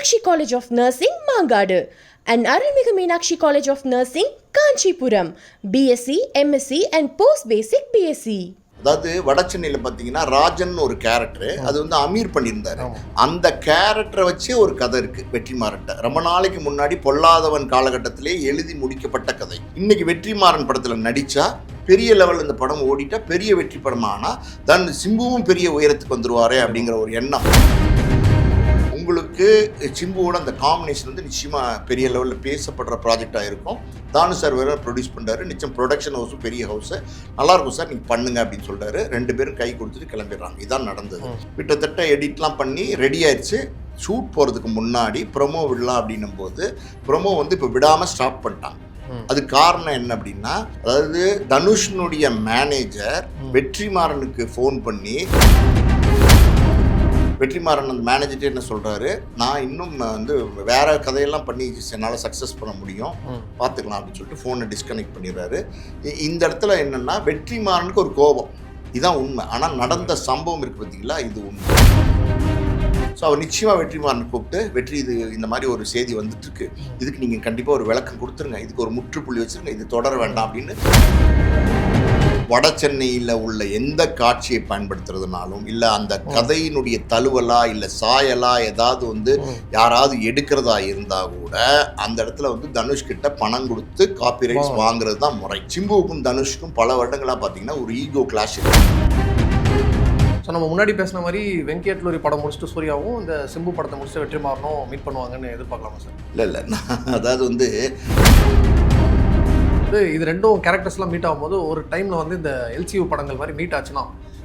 Meenakshi College of Nursing, Mangadu, and Arulmigu Meenakshi College of Nursing, Kanchipuram, BSc, MSc, and Post Basic BSc. அதாவது வட சென்னையில் பார்த்தீங்கன்னா ராஜன் ஒரு character அது வந்து அமீர் பண்ணியிருந்தாரு. அந்த கேரக்டரை வச்சே ஒரு கதை இருக்கு வெற்றிமாறன்ட்ட. ரொம்ப நாளைக்கு முன்னாடி பொல்லாதவன் காலகட்டத்திலே எழுதி முடிக்கப்பட்ட கதை. இன்னைக்கு வெற்றிமாறன் படத்தில் நடிச்சா பெரிய லெவலில் இந்த படம் ஓடிட்டா பெரிய வெற்றி படம் ஆனால் தான் சிம்புவும் பெரிய உயரத்துக்கு வந்துருவாரே அப்படிங்கிற ஒரு எண்ணம். உங்களுக்கு சிம்புவோட அந்த காம்பினேஷன் வந்து நிச்சயமாக பெரிய லெவலில் பேசப்படுற ப்ராஜெக்டாக இருக்கும். தானு சார் வேற ப்ரொடியூஸ் பண்ணுறாரு நிச்சயம் ப்ரொடக்ஷன் ஹவுஸும் பெரிய ஹவுஸு நல்லாயிருக்கும் சார் நீங்கள் பண்ணுங்க அப்படின்னு சொல்றாரு. ரெண்டு பேரும் கை கொடுத்துட்டு கிளம்பிடுறாங்க. இதான் நடந்தது. கிட்டத்தட்ட எடிட்லாம் பண்ணி ரெடி ஆயிடுச்சு. ஷூட் போகிறதுக்கு முன்னாடி ப்ரொமோ விடலாம் அப்படின்னும் போது ப்ரொமோ வந்து இப்போ விடாமல் ஸ்டாப் பண்ணிட்டாங்க. அது காரணம் என்ன அப்படின்னா அதாவது தனுஷ்னுடைய மேனேஜர் வெற்றிமாறனுக்கு ஃபோன் பண்ணி வெற்றிமாறன் அந்த மேனேஜர்ட்டே என்ன சொல்றாரு? நான் இன்னும் வந்து வேற கதையெல்லாம் பண்ணி என்னால் சக்ஸஸ் பண்ண முடியும். பார்த்துக்கலாம் அப்படின்னு சொல்லிட்டு ஃபோனை டிஸ்கனெக்ட் பண்ணிடுறாரு. இந்த இடத்துல என்னன்னா வெற்றிமாறனுக்கு ஒரு கோபம். இதான் உண்மை. ஆனால் நடந்த சம்பவம் இருக்கு பார்த்தீங்களா இது உண்மை. ஸோ அவர் நிச்சயமாக வெற்றிமாறன் கூப்பிட்டு வெற்றி இது இந்த மாதிரி ஒரு செய்தி வந்துட்டு இருக்கு இதுக்கு நீங்கள் கண்டிப்பாக ஒரு விளக்கம் கொடுத்துருங்க. இதுக்கு ஒரு முற்றுப்புள்ளி வச்சிருங்க. இது தொடர வேண்டாம். அப்படின்னு வட சென்னையில் உள்ள எந்த காட்சியை பயன்படுத்துறதுனாலும் இல்லை அந்த கதையினுடைய தழுவலா இல்லை சாயலா ஏதாவது வந்து யாராவது எடுக்கிறதா இருந்தா கூட அந்த இடத்துல வந்து தனுஷ் கிட்ட பணம் கொடுத்து காப்பிரைட்ஸ் வாங்குறது தான் முறை. சிம்புவுக்கும் தனுஷ்க்கும் பல வருடங்களா பார்த்தீங்கன்னா ஒரு ஈகோ கிளாஷ் ஸோ நம்ம முன்னாடி பேசின மாதிரி வெங்கேட்லூரி படம் முடிச்சுட்டு சூர்யாவும் இந்த சிம்பு படத்தை முடிச்சுட்டு வெற்றிமாறனும் மீட் பண்ணுவாங்கன்னு எதிர்பார்க்கலாமா சார்? இல்லை இல்லை. அதாவது வந்து வந்து இது ரெண்டும் கேரக்டர்ஸ்லாம் மீட் ஆகும்போது ஒரு டைமில் வந்து இந்த எல்சியூ படங்கள் மாதிரி மீட் ஆச்சுன்னா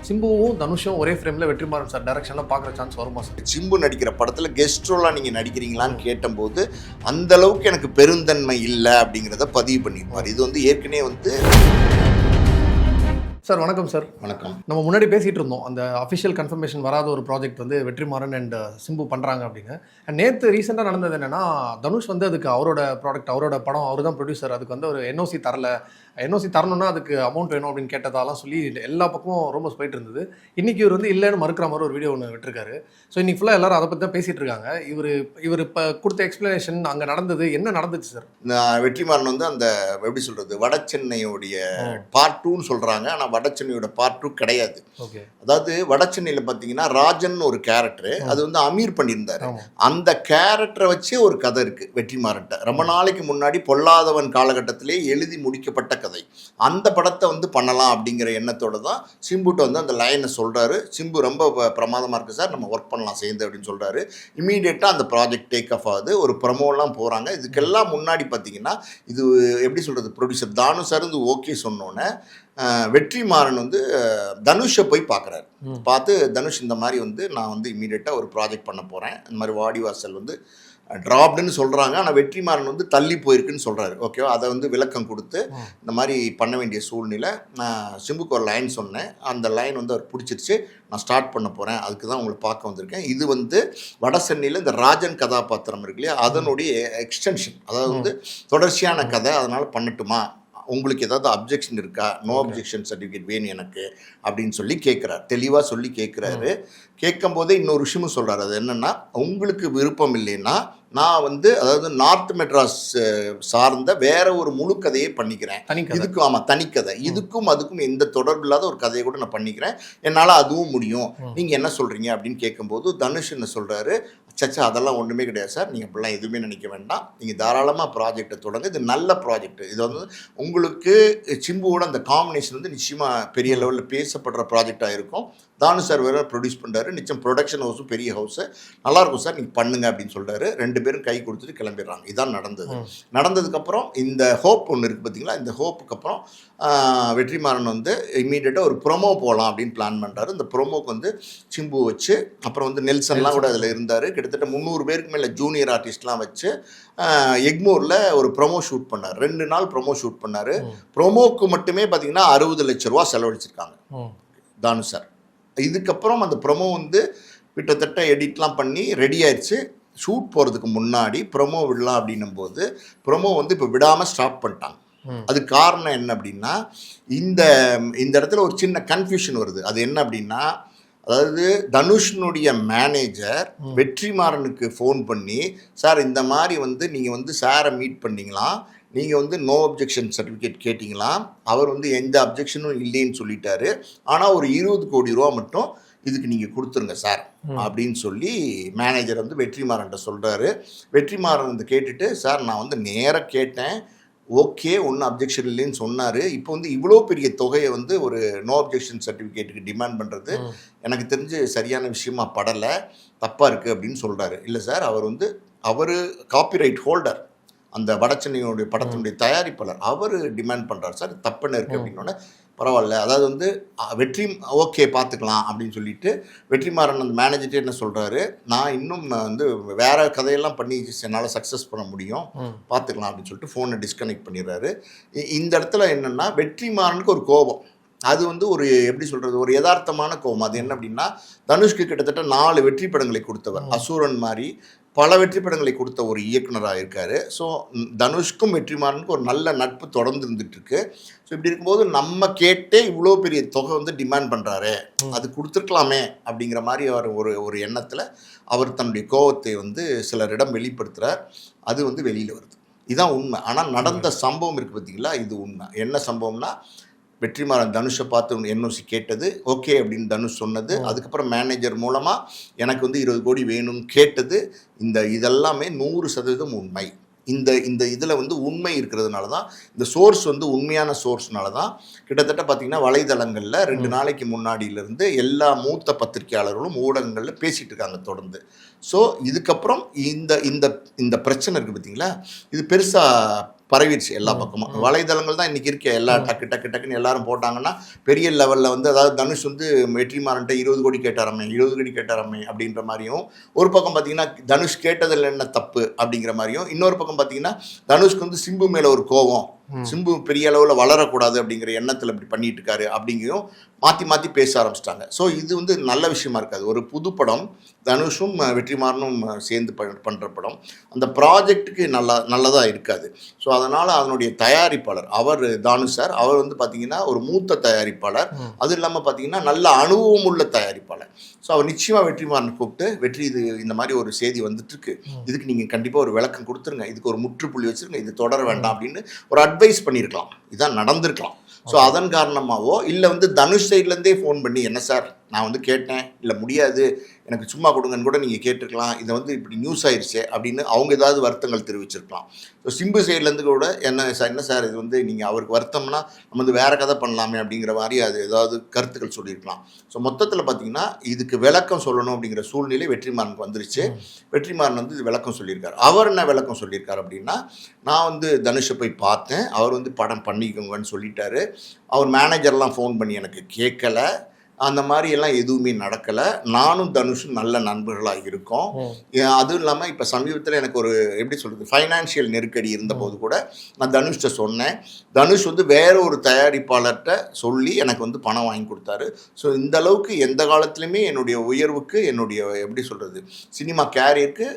சிம்புவும் தனுஷும் ஒரே ஃப்ரேமில் வெற்றிமாறன் சார். டைரக்ஷனில் பார்க்குற சான்ஸ் வருமா சார்? சிம்பு நடிக்கிற படத்தில் கெஸ்ட் ரோலாக நீங்கள் நடிக்கிறீங்களான்னு கேட்டபோது அந்த அளவுக்கு எனக்கு பெருந்தன்மை இல்லை அப்படிங்கிறத பதிவு பண்ணியிருப்பார் இது வந்து ஏற்கனவே வந்து சார் வணக்கம் சார். வணக்கம். நம்ம முன்னாடி பேசிகிட்டு இருந்தோம். அந்த அஃபிஷியல் கன்ஃபர்மேஷன் வராத ஒரு ப்ராஜெக்ட் வந்து வெற்றிமாறன் அண்ட் சிம்பு பண்ணுறாங்க அப்படின்னு. நேற்று ரீசெண்டாக நடந்தது என்னன்னா தனுஷ் வந்து அதுக்கு அவரோட ப்ராடக்ட் அவரோட படம் அவர் தான் ப்ரொடியூசர் அதுக்கு வந்து ஒரு என்ஓசி தரல. என்ஓசி தரணும்னா அதுக்கு அமௌண்ட் வேணும் அப்படின்னு கேட்டதாலாம் சொல்லி எல்லா பக்கமும் ரொம்ப போயிட்டு இருந்தது. இன்னைக்கு இவர் வந்து இல்லைன்னு மறுக்கிற மாதிரி ஒரு வீடியோ ஒன்று விட்டுருக்காரு. ஸோ இன்னைக்கு ஃபுல்லாக எல்லாரும் அதை பற்றி தான் பேசிட்டு இருக்காங்க. இவர் இவர் இப்போ கொடுத்த எக்ஸ்பிளனேஷன் அங்கே நடந்தது. என்ன நடந்துச்சு சார்? வெற்றிமாறன் வந்து அந்த எப்படி சொல்கிறது வட சென்னையுடைய பார்ட் டூன்னு சொல்கிறாங்க ஆனால் வட சென்னையோட பார்ட் டூ கிடையாது அதாவது வட சென்னையில் பார்த்தீங்கன்னா ராஜன் ஒரு கேரக்டர் அது வந்து அமீர் பண்ணியிருந்தாரு. அந்த கேரக்டரை வச்சே ஒரு கதை இருக்கு வெற்றிமாறன்ட்ட. ரொம்ப நாளைக்கு முன்னாடி பொல்லாதவன் காலகட்டத்திலே எழுதி முடிக்கப்பட்ட கதை. அந்த படத்தை வந்து பண்ணலாம் அப்படிங்கிற எண்ணத்தோட தான் சிம்புட்ட வந்து அந்த லைனை சொல்றாரு. சிம்பு ரொம்ப ப- பிரமாதமா இருக்கு சார் நம்ம ஒர்க் பண்ணலாம் சேர்ந்து அப்படின்னு சொல்றாரு. இமீடியட்டாக அந்த ப்ராஜெக்ட் டேக் ஆஃப் ஆகுது. ஒரு ப்ரமோலாம் போறாங்க. இதுக்கெல்லாம் முன்னாடி பார்த்தீங்கன்னா இது எப்படி சொல்றது ப்ரொடியூசர் தானு சார் வந்து ஓகே சொன்னோன்னே வெற்றிமாறன் வந்து தனுஷை போய் பார்க்குறாரு. பார்த்து தனுஷ் இந்த மாதிரி வந்து நான் வந்து இமீடியட்டாக ஒரு ப்ராஜெக்ட் பண்ண போகிறேன் இந்த மாதிரி வாடிவாசல் வந்து ட்ராப்டுன்னு சொல்கிறாங்க ஆனால் வெற்றிமாறன் வந்து தள்ளி போயிருக்குன்னு சொல்கிறாரு ஓகேவா அதை வந்து விளக்கம் கொடுத்து. இந்த மாதிரி பண்ண வேண்டிய சூழ்நிலை நான் சிம்புக்கு ஒரு லைன் சொன்னேன். அந்த லைன் வந்து அவர் பிடிச்சிருச்சு. நான் ஸ்டார்ட் பண்ண போகிறேன் அதுக்கு தான் உங்களை பார்க்க வந்திருக்கேன். இது வந்து வட சென்னையில் இந்த ராஜன் கதாபாத்திரம் இருக்கு இல்லையா? அதனுடைய எக்ஸ்டென்ஷன் அதாவது வந்து தொடர்ச்சியான கதை. அதனால் பண்ணட்டுமா? உங்களுக்கு ஏதாவது அப்ஜெக்ஷன் இருக்கா? நோ அப்ஜெக்ஷன் சர்டிஃபிகேட் வேணும் எனக்கு அப்படின்னு சொல்லி கேட்குறாரு தெளிவாக சொல்லி கேட்குறாரு கேட்கும் போதே இன்னொரு விஷயமும் சொல்றாரு. அது என்னன்னா உங்களுக்கு விருப்பம் இல்லைன்னா நான் வந்து அதாவது நார்த் மெட்ராஸ் சார்ந்த வேற ஒரு முழு கதையை பண்ணிக்கிறேன். இதுக்கும் ஆமா தனிக்கதை. இதுக்கும் அதுக்கும் எந்த தொடர்பு இல்லாத ஒரு கதையை கூட நான் பண்ணிக்கிறேன். என்னால் அதுவும் முடியும். ம். நீங்க என்ன சொல்றீங்க அப்படின்னு கேட்கும்போது தனுஷ் என்ன சொல்றாரு? சச்சா அதெல்லாம் ஒன்றுமே கிடையாது சார். நீங்கள் அப்படிலாம் எதுவுமே நினைக்க வேண்டாம். நீங்கள் தாராளமாக ப்ராஜெக்டை தொடங்க. இது நல்ல ப்ராஜெக்ட் இது வந்து உங்களுக்கு சிம்புவோட அந்த காம்பினேஷன் வந்து நிச்சயமாக பெரிய லெவலில் பேசப்படுற ப்ராஜெக்டாக இருக்கும். தானு சார் வேற ப்ரொடியூஸ் பண்ணுறாரு நிச்சயம் ப்ரொடக்ஷன் ஹவுஸும் பெரிய ஹவுஸு நல்லாயிருக்கும் சார் நீங்கள் பண்ணுங்க அப்படின்னு சொல்றாரு. ரெண்டு பேரும் கை கொடுத்துட்டு கிளம்பிடுறாங்க. இதான் நடந்தது. நடந்ததுக்கப்புறம் இந்த ஹோப் ஒன்று இருக்குது பார்த்தீங்களா இந்த ஹோப்புக்கு அப்புறம் வெற்றிமாறன் வந்து இம்மீடியட்டாக ஒரு ப்ரொமோ போகலாம் அப்படின்னு பிளான் பண்ணுறாரு இந்த ப்ரொமோக்கு வந்து சிம்பு வச்சு அப்புறம் வந்து நெல்சன்லாம் கூட அதில் இருந்தார். கிட்டத்தட்ட முந்நூறு பேருக்கு மேலே ஜூனியர் ஆர்டிஸ்ட்லாம் வச்சு எக்மோரில் ஒரு ப்ரொமோ ஷூட் பண்ணார். ரெண்டு நாள் ப்ரொமோ ஷூட் பண்ணார். ப்ரொமோக்கு மட்டுமே பார்த்தீங்கன்னா அறுபது லட்ச ரூபா செலவழிச்சிருக்காங்க. தானு சார். இதுக்கப்புறம் அந்த ப்ரொமோ வந்து கிட்டத்தட்ட எடிட்லாம் பண்ணி ரெடி ஆயிடுச்சு ஷூட் போகிறதுக்கு முன்னாடி ப்ரொமோ விடலாம் அப்படின்னும் போது ப்ரொமோ வந்து இப்போ விடாமல் ஸ்டாப் பண்ணிட்டாங்க. அது காரணம் என்ன அப்படின்னா இந்த இந்த இடத்துல ஒரு சின்ன கன்ஃபியூஷன் வருது. அது என்ன அப்படின்னா அதாவது தனுஷ்னுடைய மேனேஜர் வெற்றிமாறனுக்கு ஃபோன் பண்ணி சார் இந்த மாதிரி வந்து நீங்கள் வந்து சாரை மீட் பண்ணீங்களா? நீங்கள் வந்து நோ அப்ஜெக்ஷன் சர்டிஃபிகேட் கேட்டிங்களா? அவர் வந்து எந்த அப்ஜெக்ஷனும் இல்லைன்னு சொல்லிட்டாரு. ஆனால் ஒரு இருபது கோடி ரூபா மட்டும் இதுக்கு நீங்கள் கொடுத்துருங்க சார் அப்படின்னு சொல்லி மேனேஜர் வந்து வெற்றிமாறன்ட்ட சொல்கிறாரு வெற்றிமாறன் வந்து கேட்டுட்டு சார் நான் வந்து நேராக கேட்டேன். ஓகே ஒன்றும் அப்ஜெக்ஷன் இல்லைன்னு சொன்னார். இப்போ வந்து இவ்வளோ பெரிய தொகையை வந்து ஒரு நோ அப்ஜெக்ஷன் சர்டிஃபிகேட்டுக்கு டிமாண்ட் பண்ணுறது எனக்கு தெரிஞ்சு சரியான விஷயமா படலை. தப்பாக இருக்குது அப்படின்னு சொல்கிறாரு இல்லை சார் அவர் வந்து அவர் காப்பிரைட் ஹோல்டர் அந்த வடச்சென்னையோடைய படத்தினுடைய தயாரிப்பாளர் அவர் டிமாண்ட் பண்ணுறாரு சார் தப்புன்னு இருக்குது அப்படின்னோடனே பரவாயில்ல. அதாவது வந்து வெற்றி ஓகே பார்த்துக்கலாம் அப்படின்னு சொல்லிட்டு வெற்றிமாறன் அந்த மேனேஜர்ட்டே என்ன சொல்கிறாரு நான் இன்னும் வந்து வேற கதையெல்லாம் பண்ணி என்னால் சக்ஸஸ் பண்ண முடியும். பார்த்துக்கலாம் அப்படின்னு சொல்லிட்டு ஃபோனை டிஸ்கனெக்ட் பண்ணிடுறாரு. இந்த இடத்துல என்னென்னா வெற்றிமாறனுக்கு ஒரு கோபம். அது வந்து ஒரு எப்படி சொல்கிறது ஒரு யதார்த்தமான கோபம். அது என்ன அப்படின்னா தனுஷ்க்கு கிட்டத்தட்ட நாலு வெற்றி படங்களை கொடுத்தவர். அசூரன் மாதிரி பல வெற்றி படங்களை கொடுத்த ஒரு இயக்குனராக இருக்காரு. ஸோ தனுஷ்க்கும் வெற்றிமாறனுக்கும் ஒரு நல்ல நட்பு தொடர்ந்து இருந்துட்டு இருக்கு ஸோ இப்படி இருக்கும்போது நம்ம கேட்டே இவ்வளோ பெரிய தொகை வந்து டிமாண்ட் பண்ணுறாரு அது கொடுத்துருக்கலாமே அப்படிங்கிற மாதிரி அவர் ஒரு ஒரு எண்ணத்தில் அவர் தன்னுடைய கோபத்தை வந்து சிலரிடம் வெளிப்படுத்துகிறார் அது வந்து வெளியில் வருது. இதுதான் உண்மை. ஆனால் நடந்த சம்பவம் இருக்குது பார்த்தீங்களா இது உண்மை. என்ன சம்பவம்னா வெற்றிமாறன் தனுஷை பார்த்து என்ஓசி கேட்டது ஓகே அப்படின்னு தனுஷ் சொன்னது. அதுக்கப்புறம் மேனேஜர் மூலமாக எனக்கு வந்து இருபது கோடி வேணும்னு கேட்டது. இந்த இதெல்லாமே நூறு சதவீதம் உண்மை. இந்த இந்த இதில் வந்து உண்மை இருக்கிறதுனால தான் இந்த சோர்ஸ் வந்து உண்மையான சோர்ஸ்னால தான் கிட்டத்தட்ட பார்த்தீங்கன்னா வலைதளங்களில் ரெண்டு நாளைக்கு முன்னாடியிலேருந்து எல்லா மூத்த பத்திரிகையாளர்களும் ஊடகங்களில் பேசிகிட்டு இருக்காங்க தொடர்ந்து. ஸோ இதுக்கப்புறம் இந்த இந்த இந்த பிரச்சனை இருக்குது பார்த்தீங்களா இது பெருசாக பரவிடுச்சு எல்லா பக்கமும். வலைதளங்கள் தான் இன்னைக்கு இருக்க. எல்லா டக்கு டக்கு டக்குன்னு எல்லாரும் போட்டாங்கன்னா பெரிய லெவலில் வந்து அதாவது தனுஷ் வந்து வெற்றிமாறன்ட்ட இருபது கோடி கேட்டாராமே இருபது கோடி கேட்டாராமே அப்படின்ற மாதிரியும் ஒரு பக்கம் பார்த்தீங்கன்னா தனுஷ் கேட்டதில் என்ன தப்பு அப்படிங்கிற மாதிரியும் இன்னொரு பக்கம் பார்த்தீங்கன்னா தனுஷ்க்கு வந்து சிம்பு மேலே ஒரு கோவம் சிம்பு பெரிய அளவில் வளரக்கூடாது அப்படிங்கிற எண்ணத்தில் இப்படி பண்ணிட்டு இருக்காரு அப்படிங்கிறதும் மாற்றி மாற்றி பேச ஆரம்பிச்சிட்டாங்க. ஸோ இது வந்து நல்ல விஷயமா இருக்காது. ஒரு புது படம் தனுஷும் வெற்றிமாறனும் சேர்ந்து பண்ணுற படம். அந்த ப்ராஜெக்ட்டுக்கு நல்லா நல்லதாக இருக்காது. ஸோ அதனால் அதனுடைய தயாரிப்பாளர் அவர் தானு சார் அவர் வந்து பார்த்தீங்கன்னா ஒரு மூத்த தயாரிப்பாளர். அது இல்லாமல் பார்த்தீங்கன்னா நல்ல அனுபவம் உள்ள தயாரிப்பாளர். ஸோ அவர் நிச்சயமாக வெற்றிமாறன் கூப்பிட்டு வெற்றி இது இந்த மாதிரி ஒரு செய்தி வந்துட்டு இருக்கு இதுக்கு நீங்கள் கண்டிப்பாக ஒரு விளக்கம் கொடுத்துருங்க. இதுக்கு ஒரு முற்றுப்புள்ளி வச்சிருங்க. இது தொடர வேண்டாம் அப்படின்னு ஒரு அட்வைஸ் பண்ணியிருக்கலாம். இதான் நடந்திருக்கலாம். ஸோ அதன் காரணமாவோ இல்லை வந்து தனுஷ் சைட்லேருந்தே ஃபோன் பண்ணி என்ன சார்? நான் வந்து கேட்டேன். இல்லை முடியாது. எனக்கு சும்மா கொடுங்கன்னு கூட நீங்கள் கேட்டிருக்கலாம். இதை வந்து இப்படி நியூஸ் ஆயிடுச்சு அப்படின்னு அவங்க ஏதாவது வருத்தங்கள் தெரிவிச்சிருக்கலாம். ஸோ சிம்பு சைட்லேருந்து கூட என்ன சார் என்ன சார் இது வந்து நீங்கள் அவருக்கு வருத்தம்னா நம்ம வந்து வேறு கதை பண்ணலாமே அப்படிங்கிற மாதிரி அது ஏதாவது கருத்துக்கள் சொல்லியிருக்கலாம். ஸோ மொத்தத்தில் பார்த்தீங்கன்னா இதுக்கு விளக்கம் சொல்லணும் அப்படிங்கிற சூழ்நிலை வெற்றிமாறனுக்கு வந்துருச்சு. வெற்றிமாறன் வந்து இது விளக்கம் சொல்லியிருக்காரு. அவர் என்ன விளக்கம் சொல்லியிருக்காரு அப்படின்னா நான் வந்து தனுஷை போய் பார்த்தேன். அவர் வந்து படம் பண்ணிக்கோங்கன்னு சொல்லிட்டாரு. அவர் மேனேஜர்லாம் ஃபோன் பண்ணி எனக்கு கேட்கல. அந்த மாதிரி எல்லாம் எதுவுமே நடக்கலை. நானும் தனுஷும் நல்ல நண்பர்களாக இருக்கோம். அதுவும் இல்லாமல் இப்போ சமீபத்தில் எனக்கு ஒரு எப்படி சொல்கிறது ஃபைனான்ஷியல் நெருக்கடி இருந்தபோது கூட நான் தனுஷ்கிட்ட சொன்னேன். தனுஷ் வந்து வேற ஒரு தயாரிப்பாளர்கிட்ட சொல்லி எனக்கு வந்து பணம் வாங்கி கொடுத்தாரு. ஸோ இந்த அளவுக்கு எந்த காலத்துலையுமே என்னுடைய உயர்வுக்கு என்னுடைய எப்படி சொல்கிறது சினிமா கேரியருக்கு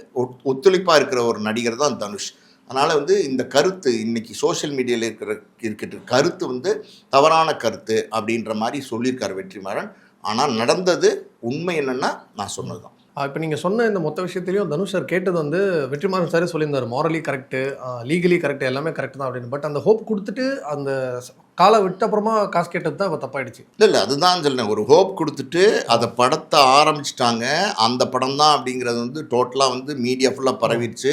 ஒத்துழைப்பாக இருக்கிற ஒரு நடிகர் தான் தனுஷ். அதனால் வந்து இந்த கருத்து இன்னைக்கு சோஷியல் மீடியாவில் இருக்கிற இருக்கிற கருத்து வந்து தவறான கருத்து அப்படின்ற மாதிரி சொல்லியிருக்கார் வெற்றிமாறன். ஆனால் நடந்தது உண்மை என்னென்னா நான் சொன்னது தான் இப்போ நீங்கள் சொன்ன இந்த மொத்த விஷயத்துலையும் தனுஷ் சார் கேட்டது வந்து வெற்றிமாறன் சாரே சொல்லியிருந்தார் மாரலி கரெக்டு லீகலி கரெக்ட் எல்லாமே கரெக்ட் தான் அப்படின்னு. பட் அந்த ஹோப் கொடுத்துட்டு அந்த காலை விட்ட அப்புறமா காசு கேட்டது தான் இப்போ தப்பாயிடுச்சு. இல்லை இல்லை அதுதான் சொல்லேன் ஒரு ஹோப் கொடுத்துட்டு அதை படத்தை ஆரம்பிச்சிட்டாங்க. அந்த படம் தான் அப்படிங்கிறது வந்து டோட்டலாக வந்து மீடியா ஃபுல்லாக பரவிடுச்சு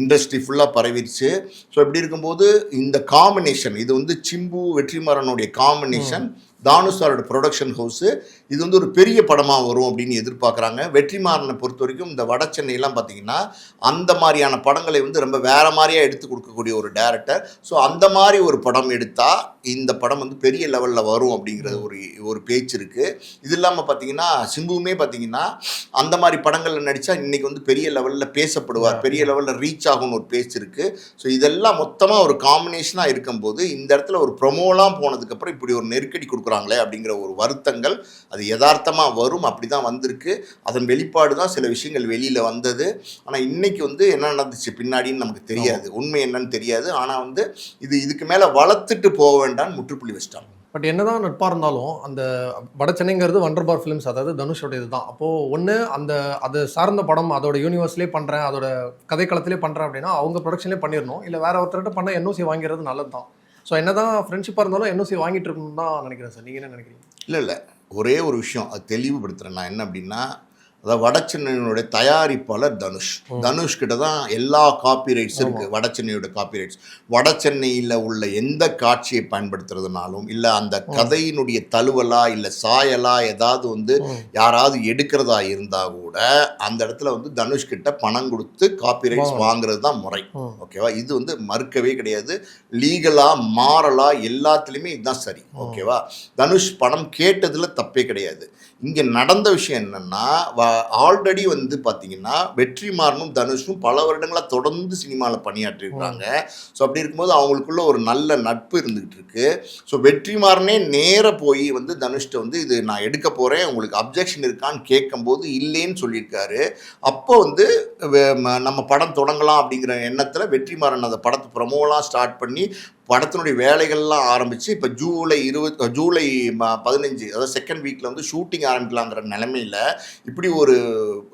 இண்டஸ்ட்ரி ஃபுல்லாக பரவிடுச்சு ஸோ இப்படி இருக்கும்போது இந்த காம்பினேஷன் இது வந்து சிம்பு வெற்றிமாறனுடைய காம்பினேஷன் தானுசாரோட ப்ரொடக்ஷன் ஹவுஸு இது வந்து ஒரு பெரிய படமாக வரும் அப்படின்னு எதிர்பார்க்குறாங்க. வெற்றிமாறனை பொறுத்த வரைக்கும் இந்த வட சென்னையெல்லாம் பார்த்தீங்கன்னா அந்த மாதிரியான படங்களை வந்து ரொம்ப வேற மாதிரியாக எடுத்து கொடுக்கக்கூடிய ஒரு டேரக்டர் ஸோ அந்த மாதிரி ஒரு படம் எடுத்தால் இந்த படம் வந்து பெரிய லெவலில் வரும் அப்படிங்கிறது ஒரு ஒரு பேச்சு இருக்குது இது இல்லாமல் பார்த்தீங்கன்னா சிம்புவுமே பார்த்தீங்கன்னா அந்த மாதிரி படங்களில் நடித்தா இன்னைக்கு வந்து பெரிய லெவலில் பேசப்படுவார் பெரிய லெவலில் ரீச் ஆகும்னு ஒரு பேச்சு இருக்குது ஸோ இதெல்லாம் மொத்தமாக ஒரு காம்பினேஷனாக இருக்கும்போது இந்த இடத்துல ஒரு ப்ரொமோலாம் போனதுக்கப்புறம் இப்படி ஒரு நெருக்கடி கொடுக்குறாங்களே அப்படிங்கிற ஒரு வருத்தங்கள் அது யதார்த்தமாக வரும். அப்படி தான் வந்திருக்கு. அதன் வெளிப்பாடு தான் சில விஷயங்கள் வெளியில் வந்தது. ஆனால் இன்னைக்கு வந்து என்ன நடந்துச்சு பின்னாடின்னு நமக்கு தெரியாது. உண்மை என்னன்னு தெரியாது. ஆனால் வந்து இது இதுக்கு மேலே வளர்த்துட்டு போக வேண்டாம்னு முற்றுப்புள்ளி வச்சிட்டாங்க. பட் என்னதான் நட்பாக இருந்தாலும் அந்த வட சென்னைங்கிறது வண்டர் பார் ஃபிலிம்ஸ் அதாவது தனுஷோட இதுதான் அப்போது ஒன்று அந்த அது சார்ந்த படம் அதோட யூனிவர்ஸ்லேயே பண்ணுறேன் அதோட கதைக்களத்திலே பண்ணுறேன் அப்படின்னா அவங்க ப்ரொடக்ஷன்லேயே பண்ணிடணும். இல்லை வேற ஒருத்தர்கிட்ட பண்ண என்ஓசி வாங்கிறது நல்லது தான் ஸோ என்னதான் ஃப்ரெண்ட்ஷிப்பாக இருந்தாலும் என்ஓசி வாங்கிட்டு இருக்கணும்னு தான் நினைக்கிறேன் சார் நீங்கள் என்ன நினைக்கிறீங்க? இல்லை இல்லை. ஒரே ஒரு விஷயம் அது தெளிவுபடுத்துகிறேன் நான் என்ன அப்படின்னா அதாவது வடச்சென்னையினுடைய தயாரிப்பாளர் தனுஷ். தனுஷ் கிட்ட தான் எல்லா காப்பிரைட்ஸ் இருக்கு. வடசென்னையோட காப்பிரைட்ஸ் வடசென்னையில் உள்ள எந்த காட்சியை பயன்படுத்துறதுனாலும் இல்லை அந்த கதையினுடைய தழுவலா இல்லை சாயலா ஏதாவது வந்து யாராவது எடுக்கிறதா இருந்தா கூட அந்த இடத்துல வந்து தனுஷ் கிட்ட பணம் கொடுத்து காப்பிரைட்ஸ் வாங்குறது தான் முறை. ஓகேவா? இது வந்து மறுக்கவே கிடையாது. லீகலா மாறலா எல்லாத்துலேயுமே இதுதான் சரி. ஓகேவா? தனுஷ் பணம் கேட்டதுல தப்பே கிடையாது. இங்க நடந்த விஷயம் என்னன்னா ஆல்ரெடி வந்து பாத்தீங்கன்னா வெற்றிமாறனும் தனுஷும் பல வருடங்களா தொடர்ந்து சினிமாவில் பணியாற்றி இருக்காங்க ஸோ அப்படி இருக்கும்போது அவங்களுக்குள்ள ஒரு நல்ல நட்பு இருந்துகிட்டு இருக்கு. ஸோ வெற்றிமாறனே நேர போய் வந்து தனுஷ்ட வந்து இது நான் எடுக்க போறேன் உங்களுக்கு அப்ஜெக்ஷன் இருக்கான்னு கேட்கும்போது இல்லைன்னு சொல்லியிருக்காரு. அப்போ வந்து நம்ம படம் தொடங்கலாம் அப்படிங்கிற எண்ணத்தில் வெற்றிமாறன் அந்த படத்தை ப்ரமோலாம் ஸ்டார்ட் பண்ணி படத்தினுடைய வேலைகள்லாம் ஆரம்பித்து இப்போ ஜூலை இருபத் ஜூலை பதினஞ்சு அதாவது செகண்ட் வீக்கில் வந்து ஷூட்டிங் ஆரம்பிக்கலாங்கிற நிலமையில இப்படி ஒரு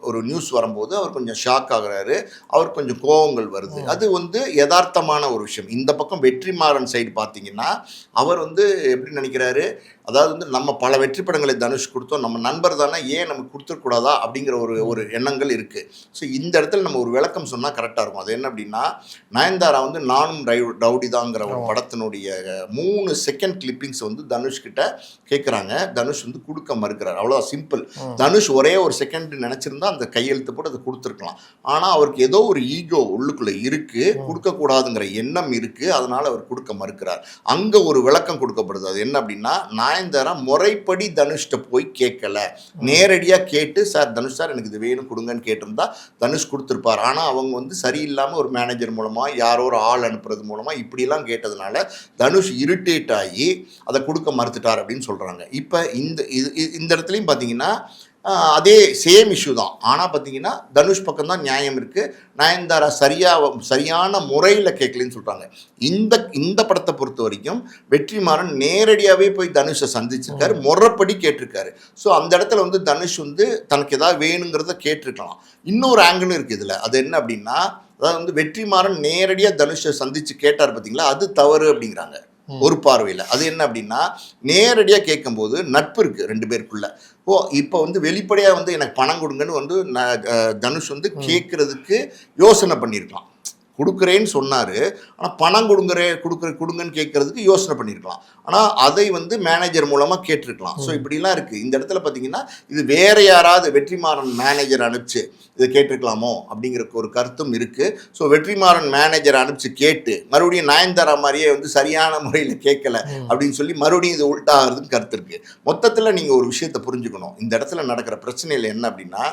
ஒரு நியூஸ் வரும்போது அவர் கொஞ்சம் ஷாக் ஆகுறாரு. அவர் கொஞ்சம் கோவங்கள் வருது. அது வந்து யதார்த்தமான ஒரு விஷயம். இந்த பக்கம் வெற்றிமாறன் சைடு பார்த்தீங்கன்னா அவர் வந்து எப்படி நினைக்கிறாரு? அதாவது வந்து நம்ம பல வெற்றி படங்களை தனுஷ் கொடுத்தோம். நம்ம நண்பர் தானே ஏன் நமக்கு கொடுத்துடக்கூடாதா அப்படிங்கிற ஒரு ஒரு எண்ணங்கள் இருக்குது ஸோ இந்த இடத்துல நம்ம ஒரு விளக்கம் சொன்னால் கரெக்டாக இருக்கும். அது என்ன அப்படின்னா நயன்தாரா வந்து நானும் ரவு- ரவுடி தாங்கிற ஒரு படத்தினுடைய மூணு செகண்ட் கிளிப்பிங்ஸ் வந்து தனுஷ் கிட்ட கேட்குறாங்க தனுஷ் வந்து கொடுக்க மறுக்கிறார். அவ்வளோ சிம்பிள். தனுஷ் ஒரே ஒரு செகண்ட் நினச்சிருந்தா அந்த கையெழுத்து போட்டு அதை கொடுத்துருக்கலாம். ஆனால் அவருக்கு ஏதோ ஒரு ஈகோ உள்ளுக்குள்ளே இருக்குது கொடுக்கக்கூடாதுங்கிற எண்ணம் இருக்குது அதனால அவர் கொடுக்க மறுக்கிறார். அங்கே ஒரு விளக்கம் கொடுக்கப்படுது. அது என்ன அப்படின்னா நயன்தாரா முறைப்படி தனுஷ்ட போய் கேட்கல. நேரடியாக கேட்டு சார் தனுஷ் சார் எனக்கு இது வேணும் கொடுங்கன்னு கேட்டிருந்தா தனுஷ் கொடுத்துருப்பார். ஆனால் அவங்க வந்து சரியில்லாமல் ஒரு மேனேஜர் மூலமாக யாரோ ஒரு ஆள் அனுப்புறது மூலமாக இப்படிலாம் கேட்டதுனால தனுஷ் இரிட்டேட் ஆகி அதை கொடுக்க மறுத்துட்டார் அப்படின்னு சொல்கிறாங்க இப்போ இந்த இது இந்த இடத்துலையும் பார்த்தீங்கன்னா அதே சேம் இஷ்யூ தான். ஆனால் பார்த்தீங்கன்னா தனுஷ் பக்கம் தான் நியாயம் இருக்குது நயன்தாரா சரியாக சரியான முறையில் கேட்கலன்னு சொல்கிறாங்க இந்த இந்த படத்தை பொறுத்த வரைக்கும் வெற்றிமாறன் நேரடியாகவே போய் தனுஷை சந்திச்சிருக்காரு முறைப்படி கேட்டிருக்காரு. ஸோ அந்த இடத்துல வந்து தனுஷ் வந்து தனக்கு ஏதாவது வேணுங்கிறத கேட்டிருக்கலாம். இன்னொரு ஆங்கிளும் இருக்குது இதில். அது என்ன அப்படின்னா அதாவது வந்து வெற்றிமாறன் நேரடியாக தனுஷை சந்திச்சு கேட்டார் பார்த்தீங்களா அது தவறு அப்படிங்கிறாங்க. ஒரு பார்வையில். அது என்ன அப்படின்னா நேரடியாக கேட்கும்போது நட்பு இருக்குது ரெண்டு பேருக்குள்ள. ஓ இப்போ வந்து வெளிப்படையாக வந்து எனக்கு பணம் கொடுங்கன்னு வந்து தனுஷ் வந்து கேட்குறதுக்கு யோசனை பண்ணியிருக்கலாம் கொடுக்குறேன்னு சொன்னார். ஆனால் பணம் கொடுங்குற கொடுக்குற கொடுங்கன்னு கேட்கறதுக்கு யோசனை பண்ணியிருக்கலாம் ஆனால் அதை வந்து மேனேஜர் மூலமாக கேட்டிருக்கலாம். ஸோ இப்படிலாம் இருக்குது இந்த இடத்துல பார்த்தீங்கன்னா இது வேற யாராவது வெற்றிமாறன் மேனேஜர் அனுப்பிச்சு இதை கேட்டிருக்கலாமோ அப்படிங்கிற ஒரு கருத்தும் இருக்குது ஸோ வெற்றிமாறன் மேனேஜர் அனுப்பிச்சு கேட்டு மறுபடியும் நயன்தாரா மாதிரியே வந்து சரியான முறையில் கேட்கல அப்படின்னு சொல்லி மறுபடியும் இது உள்டாகிறதுன்னு கருத்து இருக்குது மொத்தத்தில் நீங்கள் ஒரு விஷயத்தை புரிஞ்சுக்கணும். இந்த இடத்துல நடக்கிற பிரச்சனையில் என்ன அப்படின்னா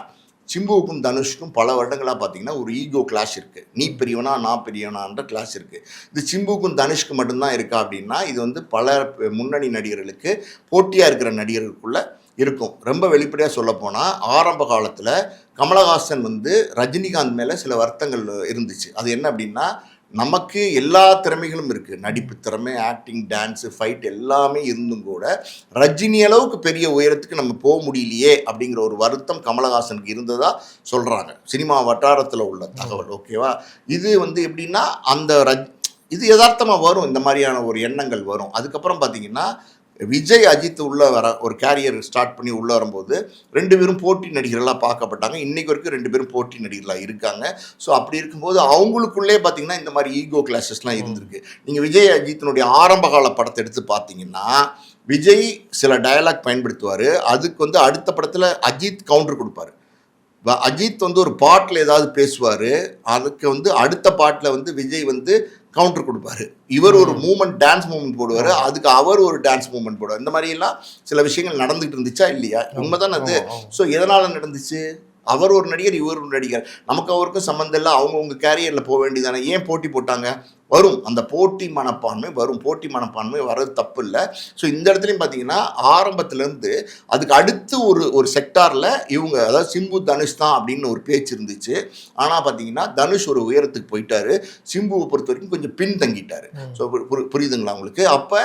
சிம்புவுக்கும் தனுஷுக்கும் பல வருடங்களாக பார்த்தீங்கன்னா ஒரு ஈகோ கிளாஷ் இருக்குது நீ பெரியவனா நான் பெரியவனான்ற கிளாஷ் இருக்குது இது சிம்புவுக்கும் தனுஷ்க்கு மட்டும்தான் இருக்கா அப்படின்னா இது வந்து பல முன்னணி நடிகர்களுக்கு போட்டியாக இருக்கிற நடிகர்களுக்குள்ள இருக்கும். ரொம்ப வெளிப்படையாக சொல்லப்போனால் ஆரம்ப காலத்தில் கமலஹாசன் வந்து ரஜினிகாந்த் மேலே சில வருத்தங்கள் இருந்துச்சு. அது என்ன அப்படின்னா நமக்கு எல்லா திறமைகளும் இருக்குது நடிப்பு திறமை ஆக்டிங் டான்ஸு ஃபைட் எல்லாமே இருந்தும் கூட ரஜினி அளவுக்கு பெரிய உயரத்துக்கு நம்ம போக முடியலையே அப்படிங்கிற ஒரு வருத்தம் கமலஹாசனுக்கு இருந்ததா சொல்கிறாங்க சினிமா வட்டாரத்தில் உள்ள தகவல் ஓகேவா? இது வந்து எப்படின்னா அந்த ரஜ் இது யதார்த்தமாக வரும். இந்த மாதிரியான ஒரு எண்ணங்கள் வரும். அதுக்கப்புறம் பார்த்தீங்கன்னா விஜய் அஜித் உள்ளே வர ஒரு கேரியர் ஸ்டார்ட் பண்ணி உள்ளே வரும்போது ரெண்டு பேரும் போட்டி நடிகர்களாக பார்க்கப்பட்டாங்க. இன்றைக்கு வரைக்கும் ரெண்டு பேரும் போட்டி நடிகர்களாக இருக்காங்க. ஸோ அப்படி இருக்கும்போது அவங்களுக்குள்ளே பார்த்தீங்கன்னா இந்த மாதிரி ஈகோ கிளாஸஸ்லாம் இருந்திருக்கு. நீங்கள் விஜய் அஜித்தினுடைய ஆரம்ப கால படத்தை எடுத்து பார்த்தீங்கன்னா விஜய் சில டயலாக் பயன்படுத்துவார். அதுக்கு வந்து அடுத்த படத்தில் அஜித் கவுண்டர் கொடுப்பாரு. அஜித் வந்து ஒரு பாட்டில் ஏதாவது பேசுவார். அதுக்கு வந்து அடுத்த பாட்டில் வந்து விஜய் வந்து கவுண்டர் கொடுப்பாரு. இவர் ஒரு மூமெண்ட் டான்ஸ் மூமெண்ட் போடுவார். அதுக்கு அவர் ஒரு டான்ஸ் மூமெண்ட் போடுவார். இந்த மாதிரி எல்லாம் சில விஷயங்கள் நடந்துகிட்டு இருந்துச்சா இல்லையா? உண்மைதானே அது. ஸோ எதனால் நடந்துச்சு? அவர் ஒரு நடிகர் இவர் ஒரு நடிகர். நமக்கு அவருக்கும் சம்மந்தம் இல்லை அவங்கவுங்க கேரியரில் போக வேண்டியதானே? ஏன் போட்டி போட்டாங்க? வரும். அந்த போட்டி மனப்பான்மை வரும். போட்டி மனப்பான்மை வர்றது தப்பு இல்லை. ஸோ இந்த இடத்துலையும் பார்த்தீங்கன்னா ஆரம்பத்துலேருந்து அதுக்கு அடுத்து ஒரு ஒரு செக்டாரில் இவங்க அதாவது சிம்பு தனுஷ் தான் அப்படின்னு ஒரு பேச்சு இருந்துச்சு. ஆனால் பார்த்தீங்கன்னா தனுஷ் ஒரு உயரத்துக்கு போயிட்டாரு. சிம்புவை பொறுத்த வரைக்கும் கொஞ்சம் பின் தங்கிட்டாரு ஸோ புரியுதுங்களா உங்களுக்கு? அப்போ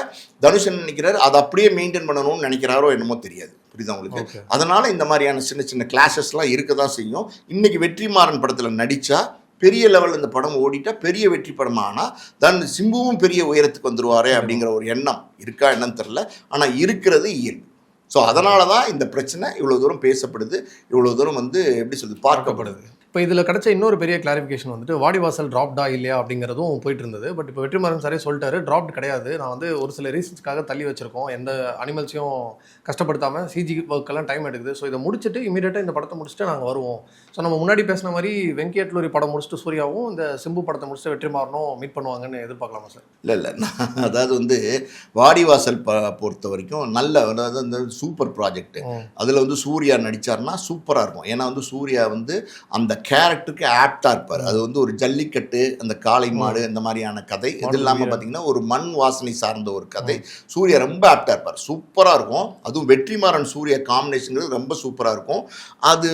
தனுஷ் என்ன நினைக்கிறாரு? அதை அப்படியே மெயின்டைன் பண்ணணும்னு நினைக்கிறாரோ என்னமோ தெரியாது. புரியுதா உங்களுக்கு? அதனால இந்த மாதிரியான சின்ன சின்ன கிளாஷஸ்லாம் இருக்க தான் செய்யும். இன்னைக்கு வெற்றிமாறன் படத்தில் நடித்தா பெரிய லெவலில் இந்த படம் ஓடிட்டா பெரிய வெற்றி படம் ஆனால் தான் சிம்புவும் பெரிய உயரத்துக்கு வந்துருவாரே அப்படிங்கிற ஒரு எண்ணம் இருக்கா என்னன்னு தெரில ஆனால் இருக்கிறது இயல்பு. ஸோ அதனால தான் இந்த பிரச்சனை இவ்வளோ தூரம் பேசப்படுது. இவ்வளோ தூரம் வந்து எப்படி சொல்றது? பார்க்கப்படுது. இப்போ இதில் கிடைச்ச இன்னொரு பெரிய கிளாரிஃபிகேஷன் வந்துட்டு வாடிவாசல் ட்ராப்டா இல்லையா அப்படிங்கிறதும் போயிட்டு இருந்தது. பட் இப்போ வெற்றிமாறன் சாரே சொல்லிட்டாரு ட்ராப்ட் கிடையாது. நான் வந்து ஒரு சில ரீசன்ஸ்க்காக தள்ளி வச்சிருக்கோம். எந்த அனிமல்ஸையும் கஷ்டப்படுத்தாமல் சிஜி ஒர்க்கெல்லாம் டைம் எடுக்குது. ஸோ இதை முடிச்சுட்டு இமீடியட்டாக இந்த படத்தை முடிச்சுட்டு நாங்கள் வருவோம். ஸோ நம்ம முன்னாடி பேசின மாதிரி வெங்கேட்லூரி படம் முடிச்சுட்டு சூர்யாவும் இந்த சிம்பு படத்தை முடிச்சுட்டு வெற்றிமாறனும் மீட் பண்ணுவாங்கன்னு எதிர்பார்க்கலாமா சார் இல்லை இல்லை. நான் அதாவது வந்து வாடிவாசல் ப பொறுத்த வரைக்கும் நல்ல அதாவது அந்த சூப்பர் ப்ராஜெக்ட். அதில் வந்து சூர்யா நடிச்சார்னா சூப்பராக இருக்கும். ஏன்னா வந்து சூர்யா வந்து அந்த கேரக்டருக்கு ஆப்டாக இருப்பார். அது வந்து ஒரு ஜல்லிக்கட்டு அந்த காளை மாடு இந்த மாதிரியான கதை. இது இல்லாமல். பார்த்தீங்கன்னா ஒரு மண் வாசனை சார்ந்த ஒரு கதை. சூர்யா ரொம்ப ஆப்டாக இருப்பார். சூப்பராக இருக்கும். அதுவும் வெற்றிமாறன் சூர்யா காம்பினேஷன்கள் ரொம்ப சூப்பராக இருக்கும். அது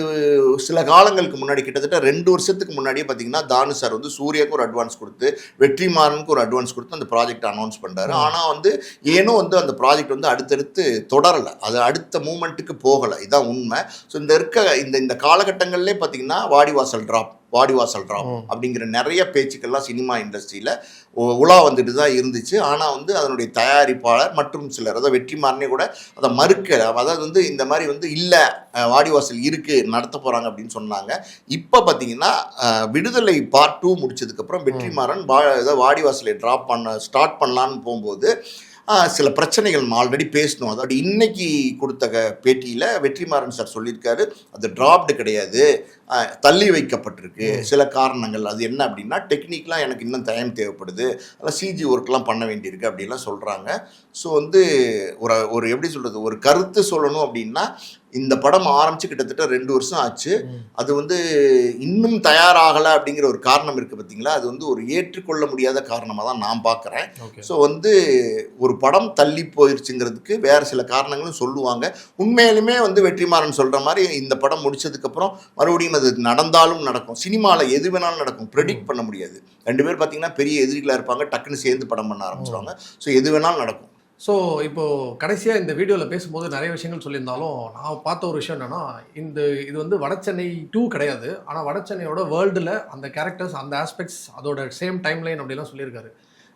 சில காலங்களுக்கு முன்னாடி கிட்டத்தட்ட ரெண்டு வருஷத்துக்கு முன்னாடியே பார்த்தீங்கன்னா தானு சார் வந்து சூர்யாவுக்கு ஒரு அட்வான்ஸ் கொடுத்து வெற்றிமாறனுக்கு ஒரு அட்வான்ஸ் கொடுத்து அந்த ப்ராஜெக்ட் அனௌன்ஸ் பண்ணுறாரு ஆனால் வந்து ஏனோ வந்து அந்த ப்ராஜெக்ட் வந்து அடுத்தடுத்து தொடரலை. அது அடுத்த மூமெண்ட்டுக்கு போகலை. இதான் உண்மை. ஸோ இந்த இருக்க இந்த இந்த காலகட்டங்கள்லே பார்த்தீங்கன்னா வாடிவாசல் ட்ராப் வாடிவாசல் ட்ராப் ம். அப்படிங்கிற நிறைய பேச்சுக்கள்லாம் சினிமா இண்டஸ்ட்ரியில் உலா வந்துட்டு தான் இருந்துச்சு. ஆனால் வந்து அதனுடைய தயாரிப்பாளர் மற்றும் சிலர் அதாவது வெற்றிமாறனே கூட அதை மறுக்க அதாவது வந்து இந்த மாதிரி வந்து இல்லை வாடிவாசல் இருக்குது நடத்த போகிறாங்க அப்படின்னு சொன்னாங்க. இப்போ பார்த்தீங்கன்னா விடுதலை பார்ட் டூ முடிச்சதுக்கப்புறம் வெற்றிமாறன் வா ஏதாவது வாடிவாசலை ட்ராப் பண்ண ஸ்டார்ட் பண்ணலான்னு போகும்போது சில பிரச்சனைகள் நம்ம ஆல்ரெடி பேசணும் அதாவது இன்னைக்கு கொடுத்த பேட்டியில வெற்றிமாறன் சார் சொல்லியிருக்காரு அது டிராப்டு கிடையாது. தள்ளி வைக்கப்பட்டிருக்கு. சில காரணங்கள். அது என்ன அப்படின்னா டெக்னிக்கலாக எனக்கு இன்னும் டைம் தேவைப்படுது. அதெல்லாம் சிஜி ஒர்க்லாம் பண்ண வேண்டியிருக்கு அப்படின்லாம் சொல்கிறாங்க ஸோ வந்து ஒரு ஒரு எப்படி சொல்கிறது ஒரு கருத்து சொல்லணும் அப்படின்னா இந்த படம் ஆரம்பித்து கிட்டத்தட்ட ரெண்டு வருஷம் ஆச்சு. அது வந்து இன்னும் தயாராகலை அப்படிங்கிற ஒரு காரணம் இருக்குது பார்த்தீங்களா அது வந்து ஒரு ஏற்றுக்கொள்ள முடியாத காரணமாக தான் நான் பார்க்குறேன் ஸோ வந்து ஒரு படம் தள்ளி போயிருச்சுங்கிறதுக்கு வேறு சில காரணங்களும் சொல்லுவாங்க. உண்மையிலுமே வந்து வெற்றிமாறன் சொல்கிற மாதிரி இந்த படம் முடிச்சதுக்கப்புறம் மறுபடியும் அது நடந்தாலும் நடக்கும். சினிமாவில் எது வேணாலும் நடக்கும். ப்ரெடிக்ட் பண்ண முடியாது. ரெண்டு பேர் பார்த்தீங்கன்னா பெரிய எதிரிகளாக இருப்பாங்க டக்குன்னு சேர்ந்து படம் பண்ண ஆரம்பிச்சிருவாங்க. ஸோ எது வேணாலும் நடக்கும். ஸோ இப்போ கடைசியாக இந்த வீடியோவில் பேசும்போது நிறைய விஷயங்கள் சொல்லியிருந்தாலும் நான் பார்த்த ஒரு விஷயம் என்னன்னா இந்த இது வந்து வடசென்னை டூ கிடையாது. ஆனால் வடசென்னையோட வேர்ல்டில் அந்த கேரக்டர்ஸ் அந்த ஆஸ்பெக்ட்ஸ் அதோட சேம் டைம் லைன் அப்படிலாம் சொல்லியிருக்காரு.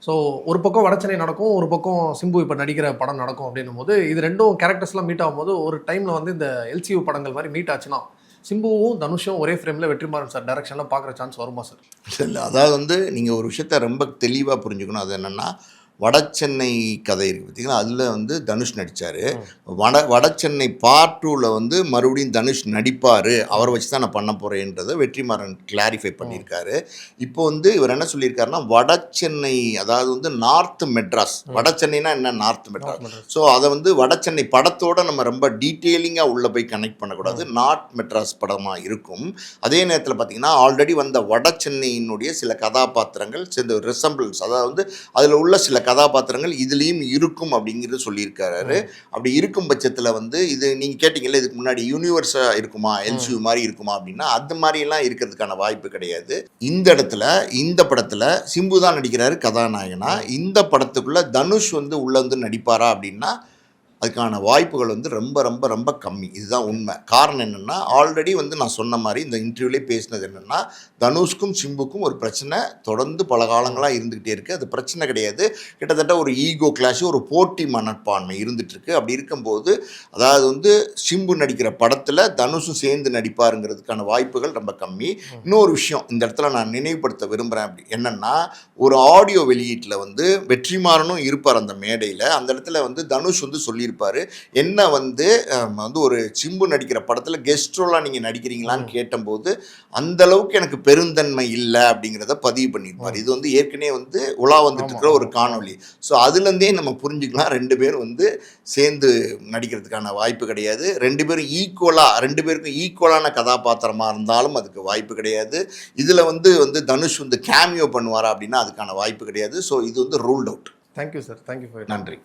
ஸோ ஒரு பக்கம் வடசென்னை நடக்கும் ஒரு பக்கம் சிம்பு இப்போ நடிக்கிற படம் நடக்கும் அப்படின்னும் போது இது ரெண்டும் கேரக்டர்ஸ்லாம் மீட் ஆகும்போது ஒரு டைமில் வந்து இந்த எல்சியூ படங்கள் மாதிரி மீட் ஆச்சுன்னா சிம்புவும் தனுஷும் ஒரே ஃப்ரேமில் வெற்றிமாறன் சார் டைரக்ஷனில் பார்க்குற சான்ஸ் வருமா சார் இல்லை அதாவது வந்து நீங்கள் ஒரு விஷயத்த ரொம்ப தெளிவாக புரிஞ்சுக்கணும். அது என்னென்னா வடசென்னை கதை இருக்குது பார்த்தீங்களா அதில் வந்து தனுஷ் நடித்தார் வட வடசென்னை பார்ட் டூவில் வந்து மறுபடியும் தனுஷ் நடிப்பார். அவரை வச்சு தான் நான் பண்ண போகிறேன்றதை வெற்றிமாறன் கிளாரிஃபை பண்ணியிருக்காரு. இப்போ வந்து இவர் என்ன சொல்லியிருக்காருன்னா வடசென்னை அதாவது வந்து நார்த் மெட்ராஸ் வடசென்னைனா என்ன? நார்த் மெட்ராஸ் ஸோ அதை வந்து வடசென்னை படத்தோட நம்ம ரொம்ப டீட்டெயிலிங்காக உள்ளே போய் கனெக்ட் பண்ணக்கூடாது. நார்த் மெட்ராஸ் படமாக இருக்கும். அதே நேரத்தில் பார்த்தீங்கன்னா ஆல்ரெடி வந்த வடசென்னையினுடைய சில கதாபாத்திரங்கள் சில ரிசம்பிள்ஸ் அதாவது வந்து அதில் உள்ள சில கதாபாத்திரங்கள் இதுலேயும் இருக்கும் அப்படிங்கிறது சொல்லியிருக்காரு. அப்படி இருக்கும் பட்சத்தில் வந்து இது நீங்கள் கேட்டிங்கல்ல இதுக்கு முன்னாடி யூனிவர்ஸாக இருக்குமா எல்சியூ மாதிரி இருக்குமா அப்படின்னா அது மாதிரிலாம் இருக்கிறதுக்கான வாய்ப்பு கிடையாது. இந்த இடத்துல இந்த படத்தில் சிம்பு தான் நடிக்கிறாரு கதாநாயகனா. இந்த படத்துக்குள்ள தனுஷ் வந்து உள்ள வந்து நடிப்பாரா அப்படின்னா அதுக்கான வாய்ப்புகள் வந்து ரொம்ப ரொம்ப ரொம்ப கம்மி. இதுதான் உண்மை. காரணம் என்னென்னா ஆல்ரெடி வந்து நான் சொன்ன மாதிரி இந்த இன்டர்வியூலேயே பேசினது என்னென்னா தனுஷ்க்கும் சிம்புக்கும் ஒரு பிரச்சனை தொடர்ந்து பல காலங்களாக இருந்துக்கிட்டே இருக்குது அது பிரச்சனை கிடையாது. கிட்டத்தட்ட ஒரு ஈகோ கிளாஷ் ஒரு போட்டி மனப்பான்மை இருந்துகிட்ருக்கு அப்படி இருக்கும்போது அதாவது வந்து சிம்பு நடிக்கிற படத்தில் தனுஷும் சேர்ந்து நடிப்பாருங்கிறதுக்கான வாய்ப்புகள் ரொம்ப கம்மி. இன்னொரு விஷயம் இந்த இடத்துல நான் நினைவுபடுத்த விரும்புகிறேன் அப்படி என்னென்னா ஒரு ஆடியோ வெளியீட்டில் வந்து வெற்றிமாறனும் இருப்பார் அந்த மேடையில். அந்த இடத்துல வந்து தனுஷ் வந்து சொல்லியிருப்பார். சொல்லியிருப்பாரு. என்ன வந்து வந்து ஒரு சிம்பு நடிக்கிற படத்தில் கெஸ்ட் ரோலாக நீங்கள் நடிக்கிறீங்களான்னு கேட்டபோது அந்த அளவுக்கு எனக்கு பெருந்தன்மை இல்லை அப்படிங்கிறத பதிவு பண்ணியிருப்பார். இது வந்து ஏற்கனவே வந்து உலா வந்துட்டு இருக்கிற ஒரு காணொளி. ஸோ அதுலேருந்தே நம்ம புரிஞ்சுக்கலாம். ரெண்டு பேரும் வந்து சேர்ந்து நடிக்கிறதுக்கான வாய்ப்பு கிடையாது. ரெண்டு பேரும் ஈக்குவலாக ரெண்டு பேருக்கும் ஈக்குவலான கதாபாத்திரமாக இருந்தாலும் அதுக்கு வாய்ப்பு கிடையாது. இதில் வந்து வந்து தனுஷ் வந்து கேமியோ பண்ணுவாரா அப்படின்னா அதுக்கான வாய்ப்பு கிடையாது. ஸோ இது வந்து ruled out thank you sir thank you நன்றி.